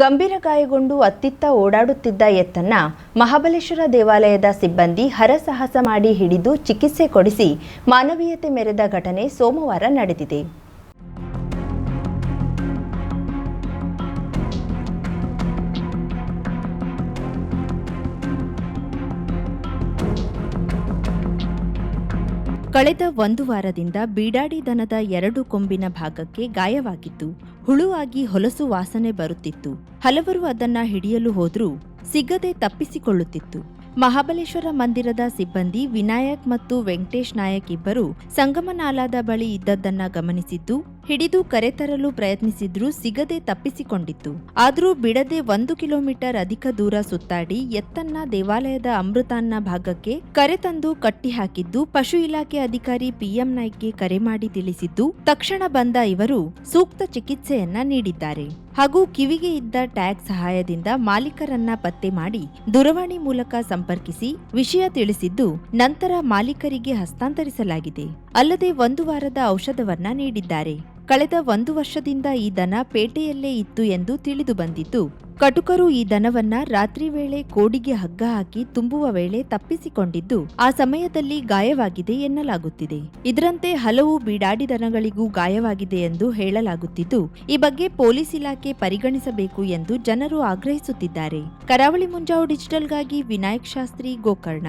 ಗಂಭೀರ ಗಾಯಗೊಂಡು ಅತ್ತಿತ್ತ ಓಡಾಡುತ್ತಿದ್ದ ಎತ್ತನ್ನ ಮಹಾಬಲೇಶ್ವರ ದೇವಾಲಯದ ಸಿಬ್ಬಂದಿ ಹರಸಾಹಸ ಮಾಡಿ ಹಿಡಿದು ಚಿಕಿತ್ಸೆ ಕೊಡಿಸಿ ಮಾನವೀಯತೆ ಮೆರೆದ ಘಟನೆ ಸೋಮವಾರ ನಡೆದಿದೆ. ಕಳೆದ ಒಂದು ವಾರದಿಂದ ಬೀಡಾಡಿ ದನದ ಎರಡು ಕೊಂಬಿನ ಭಾಗಕ್ಕೆ ಗಾಯವಾಗಿತ್ತು ಹುಳುವಾಗಿ ಹೊಲಸು ವಾಸನೆ ಬರುತ್ತಿತ್ತು. ಹಲವರು ಅದನ್ನ ಹಿಡಿಯಲು ಹೋದರೂ ಸಿಗದೆ ತಪ್ಪಿಸಿಕೊಳ್ಳುತ್ತಿತ್ತು. ಮಹಾಬಲೇಶ್ವರ ಮಂದಿರದ ಸಿಬ್ಬಂದಿ ವಿನಾಯಕ್ ಮತ್ತು ವೆಂಕಟೇಶ್ ನಾಯಕ್ ಇಬ್ಬರು ಸಂಗಮನಾಲಾದ ಬಳಿ ಇದ್ದದ್ದನ್ನ ಗಮನಿಸಿದ್ದು ಹಿಡಿದು ಕರೆತರಲು ಪ್ರಯತ್ನಿಸಿದ್ರೂ ಸಿಗದೆ ತಪ್ಪಿಸಿಕೊಂಡಿತ್ತು. ಆದರೂ ಬಿಡದೆ ಒಂದು ಕಿಲೋಮೀಟರ್ ಅಧಿಕ ದೂರ ಸುತ್ತಾಡಿ ಎತ್ತನ್ನ ದೇವಾಲಯದ ಅಮೃತಾನ್ನ ಭಾಗಕ್ಕೆ ಕರೆತಂದು ಕಟ್ಟಿಹಾಕಿದ್ದು ಪಶು ಇಲಾಖೆ ಅಧಿಕಾರಿ ಪಿಎಂ ನಾಯ್ಕ್ಗೆ ಕರೆ ಮಾಡಿ ತಿಳಿಸಿದ್ದು, ತಕ್ಷಣ ಬಂದ ಇವರು ಸೂಕ್ತ ಚಿಕಿತ್ಸೆಯನ್ನ ನೀಡಿದ್ದಾರೆ. ಹಾಗೂ ಕಿವಿಗೆ ಇದ್ದ ಟ್ಯಾಗ್ ಸಹಾಯದಿಂದ ಮಾಲೀಕರನ್ನ ಪತ್ತೆ ಮಾಡಿ ದೂರವಾಣಿ ಮೂಲಕ ಸಂಪರ್ಕಿಸಿ ವಿಷಯ ತಿಳಿಸಿದ್ದು, ನಂತರ ಮಾಲೀಕರಿಗೆ ಹಸ್ತಾಂತರಿಸಲಾಗಿದೆ. ಅಲ್ಲದೆ ಒಂದು ವಾರದ ಔಷಧವನ್ನ ನೀಡಿದ್ದಾರೆ. ಕಳೆದ ಒಂದು ವರ್ಷದಿಂದ ಈ ದನ ಪೇಟೆಯಲ್ಲೇ ಇತ್ತು ಎಂದು ತಿಳಿದು ಬಂದಿದ್ದು, ಕಟುಕರು ಈ ದನವನ್ನ ರಾತ್ರಿ ವೇಳೆ ಕೋಡಿಗೆ ಹಗ್ಗ ಹಾಕಿ ತುಂಬುವ ವೇಳೆ ತಪ್ಪಿಸಿಕೊಂಡಿದ್ದು, ಆ ಸಮಯದಲ್ಲಿ ಗಾಯವಾಗಿದೆ ಎನ್ನಲಾಗುತ್ತಿದೆ. ಇದರಂತೆ ಹಲವು ಬೀಡಾಡಿ ದನಗಳಿಗೂ ಗಾಯವಾಗಿದೆ ಎಂದು ಹೇಳಲಾಗುತ್ತಿದ್ದು, ಈ ಬಗ್ಗೆ ಪೊಲೀಸ್ ಇಲಾಖೆ ಪರಿಗಣಿಸಬೇಕು ಎಂದು ಜನರು ಆಗ್ರಹಿಸುತ್ತಿದ್ದಾರೆ. ಕರಾವಳಿ ಮುಂಜಾವು ಡಿಜಿಟಲ್ಗಾಗಿ Vinayak Shastri Gokarna.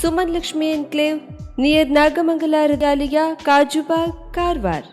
Suman Lakshmi enclave near Nagamangala Hridalaya Kajubag Karwar.